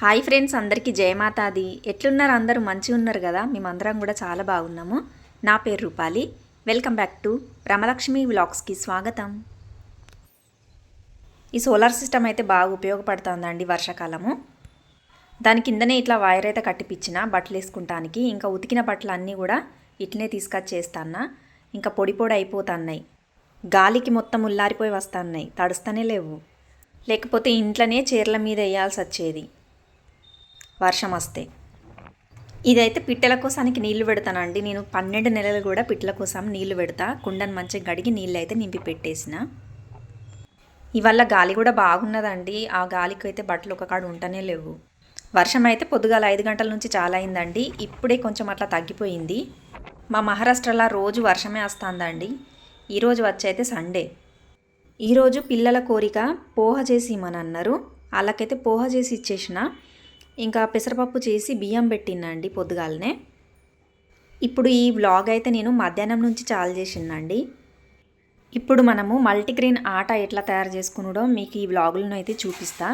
Hi friends అందరికీ జయమాతాది ఎట్లున్నారు అందరూ? మంచిగా ఉన్నారు కదా? మేమందరం కూడా చాలా బాగున్నాము. నా పేరు Rupali. Welcome back to Ramalakshmi వ్లాగ్స్కి స్వాగతం. ఈ సోలార్ సిస్టమ్ అయితే బాగా ఉపయోగపడుతుందండి వర్షాకాలము. దాని కిందనే ఇట్లా వైర్ అయితే కట్టిపించిన బట్టలు వేసుకుంటానికి. ఇంకా ఉతికిన బట్టలు అన్నీ కూడా ఇట్లనే తీసుకొచ్చేస్తాన్నా ఇంకా పొడి పొడి అయిపోతున్నాయి. గాలికి మొత్తం ఉల్లారిపోయి వస్తున్నాయి. తడుస్తూనే లేవు. లేకపోతే ఇంట్లోనే చీరల మీద వేయాల్సి వచ్చేది. వర్షం వస్తే ఇదైతే పిట్టల కోసానికి నీళ్ళు పెడతానండి. నేను పన్నెండు నెలలు కూడా పిట్టల కోసం నీళ్ళు పెడతా. కుండను మంచిగా గడిగి నీళ్ళు అయితే నింపి పెట్టేసిన. ఇవల్ల గాలి కూడా బాగున్నదండి. ఆ గాలికి అయితే బట్టలు ఒక కాడ ఉంటనే లేవు. వర్షం అయితే పొద్దుగాల ఐదు గంటల నుంచి చాలా అయిందండి. ఇప్పుడే కొంచెం అట్లా తగ్గిపోయింది. మా మహారాష్ట్రలో రోజు వర్షమే వస్తుందండి. ఈరోజు వచ్చైతే సండే. ఈరోజు పిల్లల కోరిక పోహ చేసి ఇమ్మని అన్నారు వాళ్ళకైతే పోహ చేసి ఇచ్చేసిన. ఇంకా పెసరపప్పు చేసి బియ్యం పెట్టినండి పొద్దుగాలనే. ఇప్పుడు ఈ వ్లాగ్ అయితే నేను మధ్యాహ్నం నుంచి చాలు చేసిందండి. ఇప్పుడు మనము మల్టీగ్రెయిన్ ఆట ఎట్లా తయారు చేసుకున్నాడో మీకు ఈ వ్లాగులను అయితే చూపిస్తా.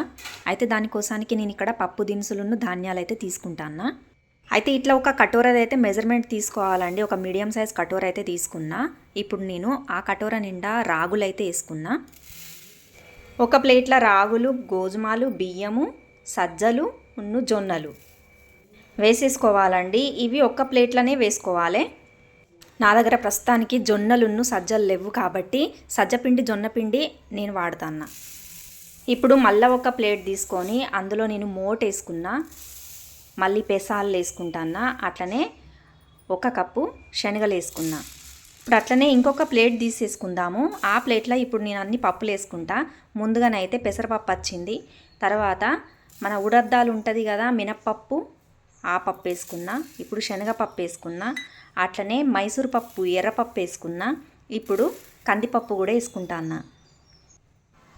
అయితే దానికోసానికి నేను ఇక్కడ పప్పు దినుసులను ధాన్యాలు అయితే తీసుకుంటాను అయితే ఇట్లా ఒక కటోరది అయితే మెజర్మెంట్ తీసుకోవాలండి. ఒక మీడియం సైజ్ కటోర అయితే తీసుకున్నా. ఇప్పుడు నేను ఆ కటోర నిండా రాగులు అయితే వేసుకున్నా. ఒక ప్లేట్ల రాగులు గోధుమలు బియ్యము సజ్జలు ఉన్ను జొన్నలు. వేసేసుకోవాలండి. ఇవి ఒక్క ప్లేట్లోనే వేసుకోవాలి. నా దగ్గర ప్రస్తుతానికి జొన్నలున్ను సజ్జలు లేవు కాబట్టి సజ్జపిండి జొన్నపిండి నేను వాడతాన్న. ఇప్పుడు మళ్ళీ ఒక ప్లేట్ తీసుకొని అందులో నేను మోట్ వేసుకున్నా మళ్ళీ పెసాలు వేసుకుంటానా అట్లనే ఒక కప్పు శనగలు వేసుకున్నా. ఇప్పుడు అట్లనే ఇంకొక ప్లేట్ తీసేసుకుందాము. ఆ ప్లేట్లో ఇప్పుడు నేను అన్ని పప్పులు వేసుకుంటా. ముందుగానైతే పెసరపప్పు వచ్చింది. తర్వాత మన ఉడద్దాలు ఉంటుంది కదా మినప్పప్పు ఆ పప్పు వేసుకున్నా ఇప్పుడు శనగపప్పు వేసుకున్నా అట్లనే మైసూర్ పప్పు ఎర్రపప్పు వేసుకున్నా ఇప్పుడు కందిపప్పు కూడా వేసుకుంటా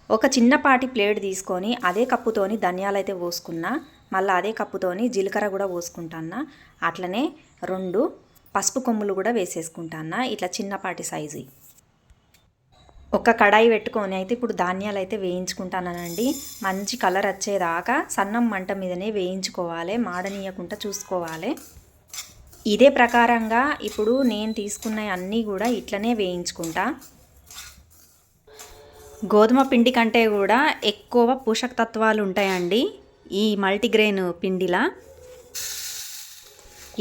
ఒక చిన్నపాటి ప్లేట్ తీసుకొని అదే కప్పుతోని ధనియాలు అయితే పోసుకున్నా మళ్ళీ అదే కప్పుతోని జీలకర్ర కూడా పోసుకుంటాన్నా అట్లనే రెండు పసుపు కొమ్ములు కూడా వేసేసుకుంటాన్నా ఇట్లా చిన్నపాటి సైజు. ఒక కడాయి పెట్టుకొని అయితే ఇప్పుడు ధాన్యాలు అయితే వేయించుకుంటానండి. మంచి కలర్ వచ్చేదాకా సన్నం మంట మీదనే వేయించుకోవాలి మాడనీయకుండా చూసుకోవాలి. ఇదే ప్రకారంగా ఇప్పుడు నేను తీసుకున్న అన్నీ కూడా ఇట్లనే వేయించుకుంటా. గోధుమ పిండి కంటే కూడా ఎక్కువ పోషక తత్వాలు ఉంటాయండి ఈ మల్టీగ్రెయిన్ పిండిలా.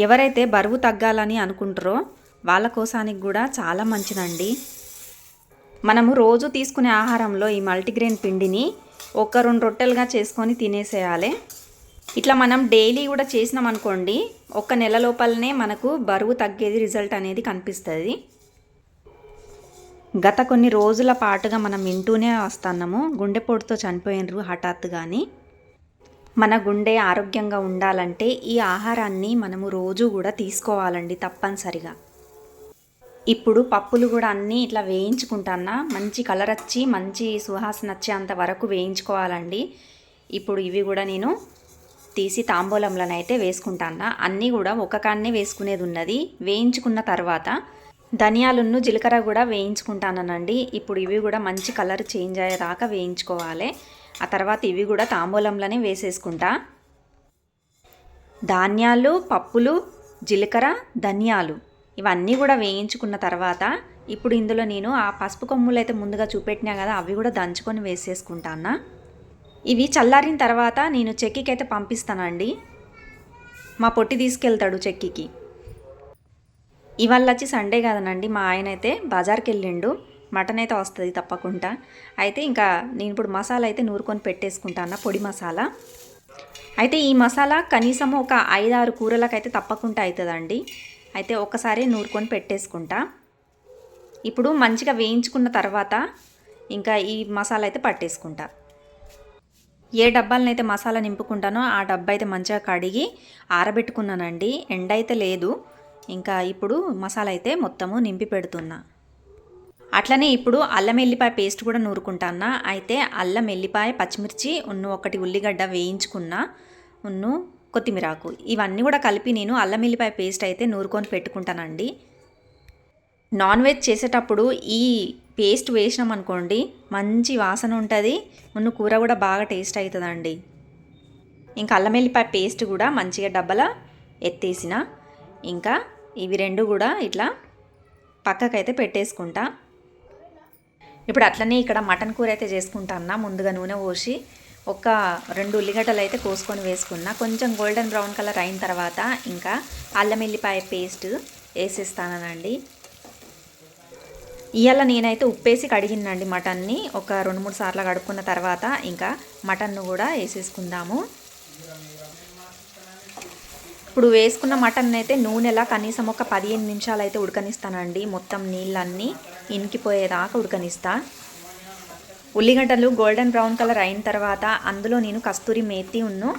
ఎవరైతే బరువు తగ్గాలని అనుకుంటారో వాళ్ళ కోసానికి కూడా చాలా మంచిదండి. మనము రోజు తీసుకునే ఆహారంలో ఈ మల్టీగ్రెయిన్ పిండిని ఒక రెండు రొట్టెలుగా చేసుకొని తినేసేయాలి. ఇట్లా మనం డైలీ కూడా చేసినాం అనుకోండి ఒక నెల లోపలనే మనకు బరువు తగ్గేది రిజల్ట్ అనేది కనిపిస్తుంది. గత కొన్ని రోజుల పాటుగా మనం వింటూనే వస్తున్నాము గుండెపోటుతో చనిపోయినరు హఠాత్తు కానీ మన గుండె ఆరోగ్యంగా ఉండాలంటే ఈ ఆహారాన్ని మనము రోజు కూడా తీసుకోవాలండి తప్పనిసరిగా. ఇప్పుడు పప్పులు కూడా అన్నీ ఇట్లా వేయించుకుంటానా మంచి కలర్ వచ్చి మంచి సుహాసన వచ్చేంత వరకు వేయించుకోవాలండి. ఇప్పుడు ఇవి కూడా నేను తీసి తాంబూలంలోనైతే వేసుకుంటాను అన్నీ కూడా ఒక కాన్నే వేసుకునేది ఉన్నది వేయించుకున్న తర్వాత ధనియాలున్ను జీలకర్ర కూడా వేయించుకుంటానండి ఇప్పుడు ఇవి కూడా మంచి కలర్ చేంజ్ అయ్యేదాకా వేయించుకోవాలి. ఆ తర్వాత ఇవి కూడా తాంబూలంలోనే వేసేసుకుంటా. ధాన్యాలు పప్పులు జీలకర్ర ధనియాలు. ఇవన్నీ కూడా వేయించుకున్న తర్వాత ఇప్పుడు ఇందులో నేను ఆ పసుపు కొమ్ములు అయితే ముందుగా చూపెట్టినా కదా అవి కూడా దంచుకొని వేసేసుకుంటాను ఇవి చల్లారిన తర్వాత నేను చెక్కికి అయితే పంపిస్తానండి. మా పొట్టి తీసుకెళ్తాడు చెక్కికి. ఇవాళ వచ్చి సండే కదనండి మా ఆయన అయితే బజార్కి వెళ్ళిండు. మటన్ అయితే వస్తుంది తప్పకుండా. అయితే ఇంకా నేను ఇప్పుడు మసాలా అయితే నూరుకొని పెట్టేసుకుంటాను పొడి మసాలా. అయితే ఈ మసాలా కనీసం ఒక ఐదారు కూరలకైతే తప్పకుండా అవుతుందండి. అయితే ఒకసారి నూరుకొని పెట్టేసుకుంటా. ఇప్పుడు మంచిగా వేయించుకున్న తర్వాత ఇంకా ఈ మసాలా అయితే పట్టేసుకుంటా. ఏ డబ్బాలనైతే మసాలా నింపుకుంటానో ఆ డబ్బా అయితే మంచిగా కడిగి ఆరబెట్టుకున్నానండి. ఎండ అయితే లేదు. ఇంకా ఇప్పుడు మసాలా అయితే మొత్తము నింపి పెడుతున్నా. అట్లనే ఇప్పుడు అల్లం ఎల్లిపాయ పేస్ట్ కూడా నూరుకుంటానా అయితే అల్లం ఎల్లిపాయ పచ్చిమిర్చి ఉన్ను ఒకటి ఉల్లిగడ్డ వేయించుకున్నా. ఉన్ను కొత్తిమీరాకు. ఇవన్నీ కూడా కలిపి నేను అల్లం ఎల్లిపాయ పేస్ట్ అయితే నూరుకొని పెట్టుకుంటానండి. నాన్ వెజ్ చేసేటప్పుడు ఈ పేస్ట్ వేసినాం అనుకోండి మంచి వాసన ఉంటుంది. ముందు కూర కూడా బాగా టేస్ట్ అవుతుందండి ఇంకా అల్లం వెల్లిపాయ పేస్ట్ కూడా మంచిగా డబ్బల ఎత్తేసిన. ఇంకా ఇవి రెండు కూడా ఇట్లా పక్కకైతే పెట్టేసుకుంటా. ఇప్పుడు అట్లనే ఇక్కడ మటన్ కూర అయితే చేసుకుంటా ముందుగా నూనె పోసి ఒక రెండు ఉల్లిగడ్డలు అయితే కోసుకొని వేసుకున్నా. కొంచెం గోల్డెన్ బ్రౌన్ కలర్ అయిన తర్వాత ఇంకా అల్లం వెల్లిపాయ పేస్ట్ వేసేస్తానండి ఇవాళ నేనైతే ఉప్పేసి కడిగినండి మటన్ని. ఒక రెండు మూడు సార్లు కడుక్కున్న తర్వాత ఇంకా మటన్ను కూడా వేసేసుకుందాము. ఇప్పుడు వేసుకున్న మటన్ అయితే నూనెలా కనీసం ఒక పదిహేను నిమిషాలు అయితే ఉడకనిస్తానండి. మొత్తం నీళ్ళన్నీ ఇనికిపోయేదాకా ఉడకనిస్తా. ఉల్లిగడ్డలు గోల్డెన్ బ్రౌన్ కలర్ అయిన తర్వాత అందులో నేను కస్తూరి మేతి ఉన్ను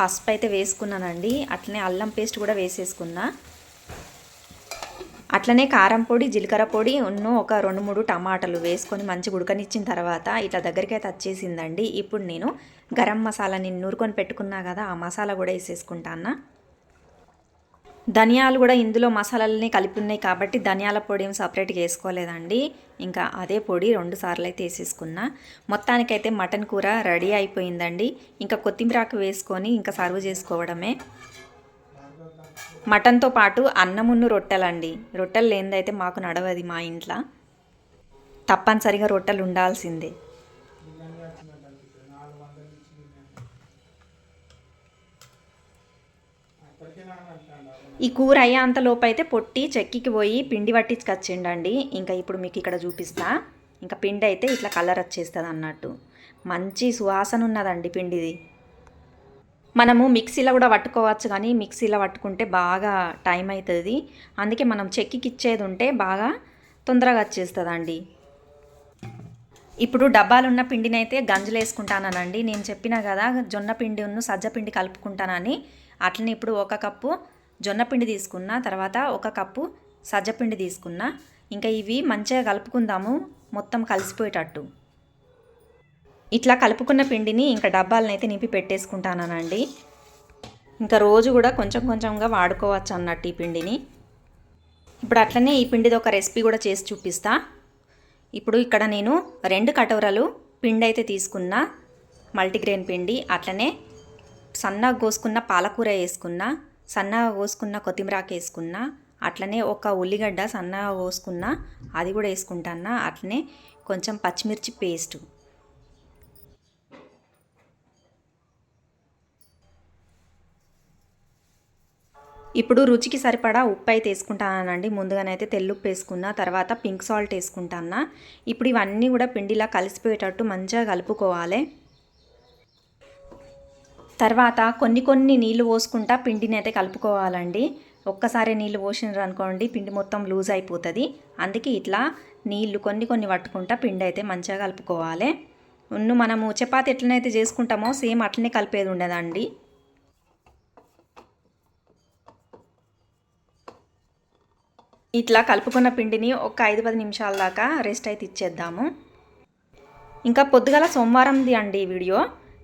పసుపు అయితే వేసుకున్నానండి. అట్లనే అల్లం పేస్ట్ కూడా వేసేసుకున్నా. అట్లనే కారం పొడి జీలకర్ర పొడి ఉన్ను ఒక రెండు మూడు టమాటాలు వేసుకొని మంచిగా ఉడకనిచ్చిన తర్వాత ఇట్లా దగ్గరికి అయితే వచ్చేసిందండి ఇప్పుడు నేను గరం మసాలా నేను నూరుకొని పెట్టుకున్నా కదా ఆ మసాలా కూడా వేసేసుకుంటాను ధనియాలు కూడా ఇందులో మసాలాలని కలిపి ఉన్నాయి కాబట్టి ధనియాల పొడి ఏం సపరేట్గా వేసుకోలేదండి. ఇంకా అదే పొడి రెండు సార్లు అయితే వేసేసుకున్నా. మొత్తానికైతే మటన్ కూర రెడీ అయిపోయిందండి. ఇంకా కొత్తిమీరాకు వేసుకొని ఇంకా సర్వ్ చేసుకోవడమే. మటన్తో పాటు అన్నమున్ను రొట్టెలండి. రొట్టెలు లేనిదైతే మాకు నడవది మా ఇంట్లో. తప్పనిసరిగా రొట్టెలు ఉండాల్సిందే. ఈ కూర అయ్యేంతలోపు అయితే పొట్టి చెక్కికి పోయి పిండి పట్టించుకొచ్చిండండి. ఇంకా ఇప్పుడు మీకు ఇక్కడ చూపిస్తా. ఇంకా పిండి అయితే ఇట్లా కలర్ వచ్చేస్తుంది అన్నట్టు. మంచి సువాసన ఉన్నదండి పిండిది. మనము మిక్సీలో కూడా పట్టుకోవచ్చు కానీ మిక్సీలో పట్టుకుంటే బాగా టైం అవుతుంది అందుకే మనం చెక్కికి ఇచ్చేది ఉంటే బాగా తొందరగా వచ్చేస్తుందండి. ఇప్పుడు డబ్బాలున్న పిండిని అయితే గంజులు వేసుకుంటానండి నేను చెప్పిన కదా జొన్న పిండి ఉన్న సజ్జ పిండి కలుపుకుంటానని. అట్లనే ఇప్పుడు ఒక కప్పు జొన్న పిండి తీసుకున్న తర్వాత ఒక కప్పు సజ్జపిండి తీసుకున్న ఇంకా ఇవి మంచిగా కలుపుకుందాము మొత్తం కలిసిపోయేటట్టు. ఇట్లా కలుపుకున్న పిండిని ఇంకా డబ్బాలను అయితే నింపి పెట్టేసుకుంటానండి ఇంకా రోజు కూడా కొంచెం కొంచెంగా వాడుకోవచ్చు అన్నట్టు ఈ పిండిని. ఇప్పుడు అట్లనే ఈ పిండిది ఒక రెసిపీ కూడా చేసి చూపిస్తా. ఇప్పుడు ఇక్కడ నేను రెండు కటోరలు పిండి అయితే తీసుకున్నా మల్టీగ్రెయిన్ పిండి అట్లనే సన్నగా కోసుకున్న పాలకూర వేసుకున్నా సన్నగా కోసుకున్న కొత్తిమీరాకు వేసుకున్న అట్లనే ఒక ఉల్లిగడ్డ సన్నగా కోసుకున్నా అది కూడా వేసుకుంటాను? అట్లనే కొంచెం పచ్చిమిర్చి పేస్ట్. ఇప్పుడు రుచికి సరిపడా ఉప్పు అయితే వేసుకుంటానండి. ముందుగానైతే తెల్లుప్పు వేసుకున్న తర్వాత పింక్ సాల్ట్ వేసుకుంటాన్నా ఇప్పుడు ఇవన్నీ కూడా పిండిలా కలిసిపోయేటట్టు మంచిగా కలుపుకోవాలి. తర్వాత కొన్ని కొన్ని నీళ్ళు పోసుకుంటా పిండిని అయితే కలుపుకోవాలండి. ఒక్కసారి నీళ్ళు పోసినారు అనుకోండి పిండి మొత్తం లూజ్ అయిపోతుంది. అందుకే ఇట్లా నీళ్ళు కొన్ని కొన్ని పట్టుకుంటా పిండి అయితే మంచిగా కలుపుకోవాలి. ఉన్ను మనము చపాతి ఎట్లనైతే చేసుకుంటామో సేమ్ అట్లనే కలిపేది ఉండదండి. ఇట్లా కలుపుకున్న పిండిని ఒక ఐదు పది నిమిషాల దాకా రెస్ట్ అయితే ఇచ్చేద్దాము. ఇంకా పొద్దుగల సోమవారంది అండి ఈ వీడియో.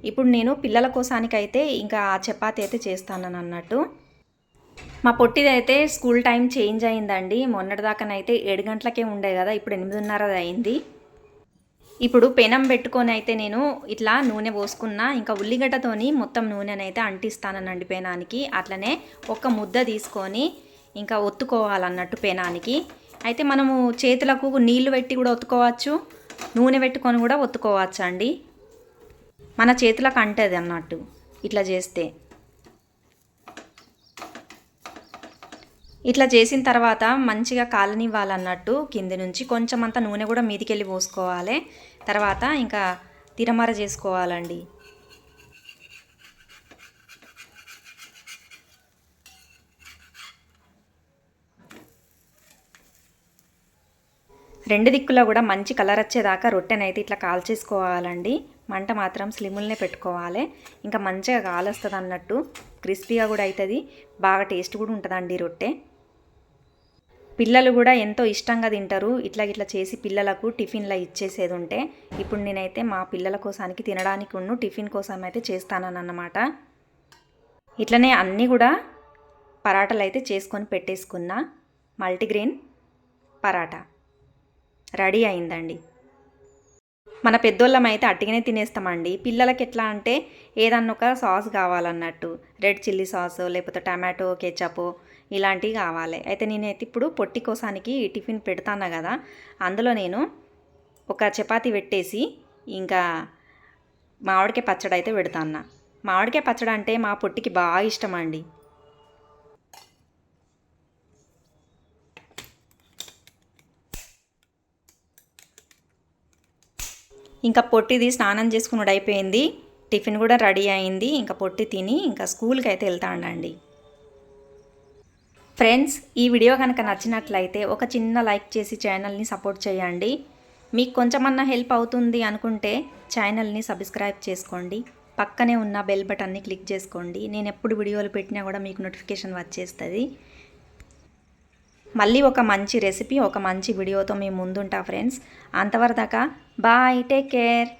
ఇప్పుడు నేను పిల్లల కోసానికైతే ఇంకా ఆ చపాతి అయితే చేస్తానని అన్నట్టు. మా పొట్టిది అయితే స్కూల్ టైం చేంజ్ అయిందండి. మొన్నటిదాకానైతే ఏడు గంటలకే ఉండే కదా ఇప్పుడు ఎనిమిదిన్నరది అయింది. ఇప్పుడు పెనం పెట్టుకొని అయితే నేను ఇట్లా నూనె పోసుకున్నా ఇంకా ఉల్లిగడ్డతోని మొత్తం నూనెనైతే అంటిస్తానండి పెనానికి. అట్లనే ఒక ముద్ద తీసుకొని ఇంకా ఒత్తుకోవాలన్నట్టు పెనానికి. అయితే మనము చేతులకు నీళ్ళు పెట్టి కూడా ఒత్తుకోవచ్చు నూనె పెట్టుకొని కూడా ఒత్తుకోవచ్చు అండి మన చేతులకు అంటది అన్నట్టు ఇట్లా చేస్తే. ఇట్లా చేసిన తర్వాత మంచిగా కాలనివ్వాలన్నట్టు కింది నుంచి కొంచెం అంత నూనె కూడా మీదికెళ్ళి పోసుకోవాలి. తర్వాత ఇంకా తిరమర చేసుకోవాలండి. రెండు దిక్కులో కూడా మంచి కలర్ వచ్చేదాకా రొట్టెనైతే ఇట్లా కాల్చేసుకోవాలండి. మంట మాత్రం స్లిమ్లనే పెట్టుకోవాలి. ఇంకా మంచిగా కాలొస్తుంది అన్నట్టు క్రిస్పీగా కూడా అవుతుంది బాగా టేస్ట్ కూడా ఉంటుందండి రొట్టె. పిల్లలు కూడా ఎంతో ఇష్టంగా తింటారు. ఇట్లా ఇట్లా చేసి పిల్లలకు టిఫిన్లో ఇచ్చేసేది ఉంటే ఇప్పుడు నేనైతే మా పిల్లల కోసానికి తినడానికి ఉన్ను టిఫిన్ కోసం అయితే చేస్తానన్నమాట. ఇట్లనే అన్నీ కూడా పరాటలు అయితే చేసుకొని పెట్టేసుకున్నా. మల్టీగ్రెయిన్ పరాటా. రెడీ అయిందండి. మన పెద్దోళ్ళం అయితే అట్టిగానే తినేస్తామండి. పిల్లలకి ఎట్లా అంటే ఏదన్నా ఒక సాస్ కావాలన్నట్టు. రెడ్ చిల్లీ సాస్ లేకపోతే టమాటో కెచప్ ఇలాంటివి కావాలి. అయితే నేనైతే ఇప్పుడు పొట్టి కోసానికి టిఫిన్ పెడతాను కదా అందులో నేను ఒక చపాతీ పెట్టేసి ఇంకా మామిడికాయ పచ్చడి అయితే పెడతాను మామిడికాయ పచ్చడి అంటే మా పొట్టికి బాగా ఇష్టం అండి ఇంకా పొట్టిది స్నానం చేసుకున్నాడు అయిపోయింది టిఫిన్ కూడా రెడీ అయింది. ఇంకా పొట్టి తిని ఇంకా స్కూల్కి అయితే వెళ్తాడండి. ఫ్రెండ్స్ ఈ వీడియో కనుక నచ్చినట్లయితే ఒక చిన్న లైక్ చేసి ఛానల్ని సపోర్ట్ చేయండి. మీకు కొంచెమన్నా హెల్ప్ అవుతుంది అనుకుంటే ఛానల్ని సబ్స్క్రైబ్ చేసుకోండి. పక్కనే ఉన్న బెల్ బటన్ని క్లిక్ చేసుకోండి. నేను ఎప్పుడు వీడియోలు పెట్టినా కూడా మీకు నోటిఫికేషన్ వచ్చేస్తుంది. మళ్ళీ ఒక మంచి రెసిపీ ఒక మంచి వీడియోతో మేము ముందుంటా ఫ్రెండ్స్. అంతవరదాకా బాయ్ టేక్ కేర్.